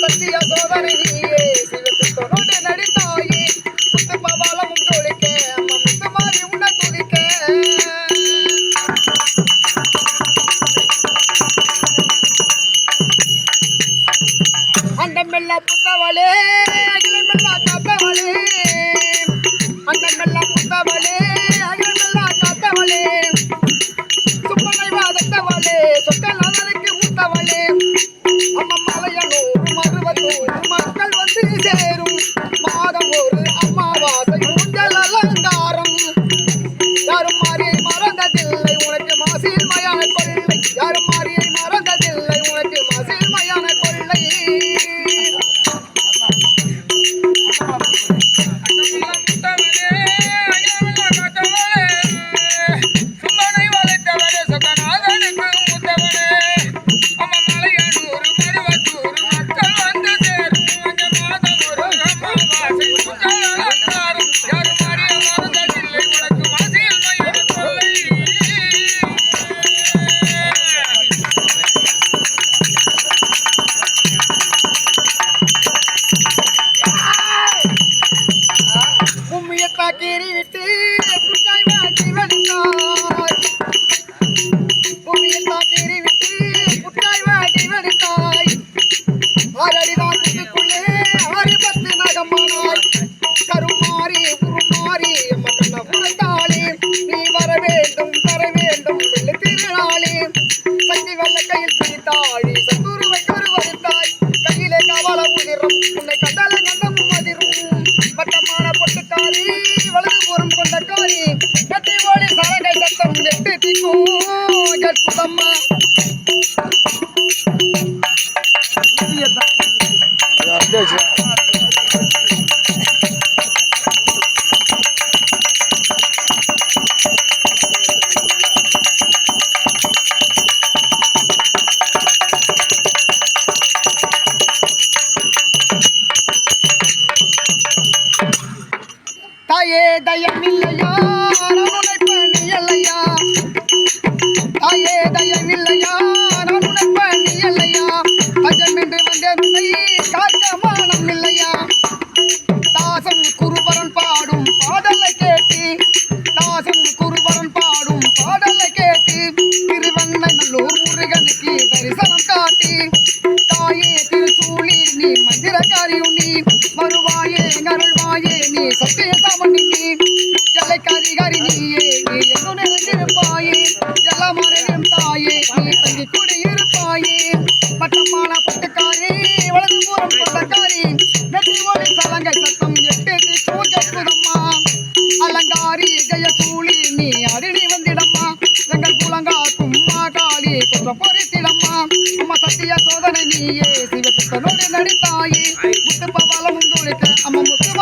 சத்திய சோதனை நீயே சிவத்துத்தனோடு நடித்தாயே முத்து பவாலமும் ஜோடிக்க முத்து மாறி உன்னை துதிக்க. அண்டமெல்ல புத்தவளே அகிலமெல்ல காத்தவளே அண்டமெல்ல புத்தவளே மயான கொள்ளை யாரும் மாறியை மறந்ததில்லை உனக்கு மாசில் மயான கொள்ளை உம்மியை விட்டு புட்டாய் வாட்டி வருத்தாய் உம்மியை தாக்கீறி தாயே தயமில்லையா திருவண்ணநல்லூர் முருகனுக்கு தரிசனம் காட்டி தாயே திருசூழி நீ மந்திரக்காரியும் நீ வருவாயே அருள்வாயே நீ சத்திய சாமணி நீ. எல்லைக்காரிகாரி நீயே நீ எங்கு நிறைந்திருப்பாயே? எல்லா மறையும் தாயே நீ தங்கி குடியிருப்பாயே. பட்டமான பட்டுக்காரி வலது பூரம் கொண்டக்காரி பொறித்திடம்மா அம்மா சத்திய சோதனை நீயே சிவத்துக்கனோடு நடித்தாயே முத்து பவளமும் துளிக்க அம்மா முத்துமாரி உன்னை